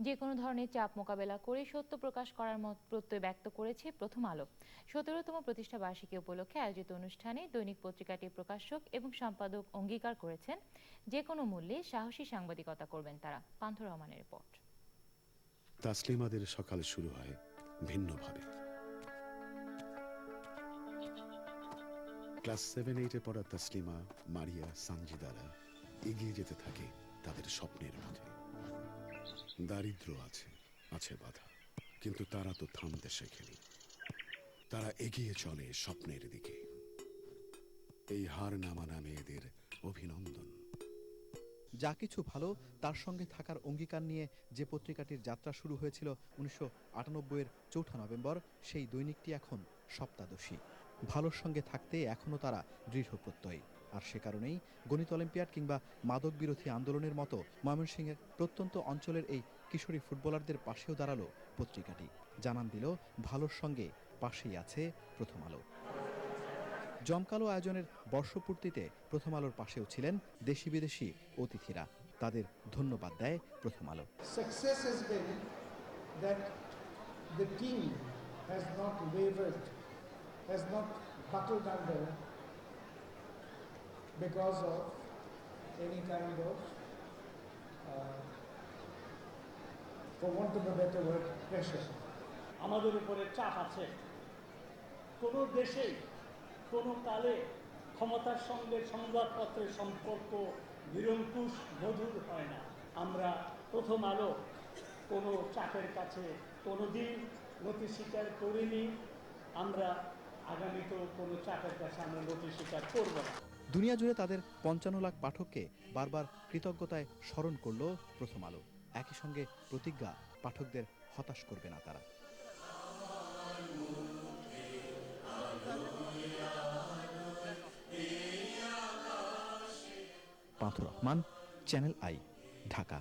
যে কোনো ধরনের চাপ মোকাবেলা করে সত্য প্রকাশ করার মত প্রত্যয় ব্যক্ত করেছে প্রথম আলো। সতেরোতম প্রতিষ্ঠা বার্ষিকী উপলক্ষে আয়োজিত অনুষ্ঠানে দৈনিক পত্রিকাটির প্রকাশক এবং সম্পাদক অঙ্গীকার করেছেন। যে কোনো মূল্যে সাহসী সাংবাদিকতা করবেন তারা। পান্থ রহমানের রিপোর্ট। তাসলিমাদের সকাল শুরু হয় ভিন্নভাবে। ক্লাস সেভেন এইটে পড়া তাসলিমা, মারিয়া, সানজিদারা এগিয়ে যেতে থাকে তাদের স্বপ্নের দারিদ্র আছে আছে বাধা। কিন্তু তারা তো থামতে শেখেনি। তারা এগিয়ে চলে স্বপ্নের দিকে। এই হার নামা নামে অভিনন্দন। যা কিছু ভালো, তার সঙ্গে থাকার অঙ্গীকার নিয়ে যে পত্রিকাটির যাত্রা শুরু হয়েছিল উনিশশো আটানব্বইয়ের চৌঠা নভেম্বর, সেই দৈনিকটি এখন সপ্তাদশী। ভালোর সঙ্গে থাকতে এখনও তারা দৃঢ় প্রত্যয়ী। আর সে কারণেই গণিত অলিম্পিয়াড কিংবা মাদক বিরোধী আন্দোলনের মতো ময়মনসিংহের প্রত্যন্ত অঞ্চলের এই কিশোরী ফুটবলারদের পাশেও দাঁড়াল পত্রিকাটি। জানান দিল, ভালোর সঙ্গে পাশেই আছে প্রথম আলো। জমকালো আয়োজনের বর্ষপূর্তিতে প্রথম আলোর পাশেও ছিলেন দেশি বিদেশি অতিথিরা। তাদের ধন্যবাদ দেয় প্রথম আলো। Has not buckled under because of any kind of, uh, for want of a better word, pressure. আমাদের উপরে চাপ আছে। কোনো দেশে কোনো কালে ক্ষমতার সঙ্গে সংবাদপত্রের সম্পর্ক নিরঙ্কুশ মধুর হয় না। আমরা প্রথম আলো কোনো চাপের কাছে কোনো দিন নথি স্বীকার করিনি। আমরা দুনিয়া জুড়ে তাদের পঞ্চান্ন লাখ পাঠককে বারবার কৃতজ্ঞতায় স্মরণ করল প্রথম আলো। একই সঙ্গে প্রতিজ্ঞা, পাঠকদের হতাশ করবে না তারা। Pantho Rahman, Channel I, Dhaka.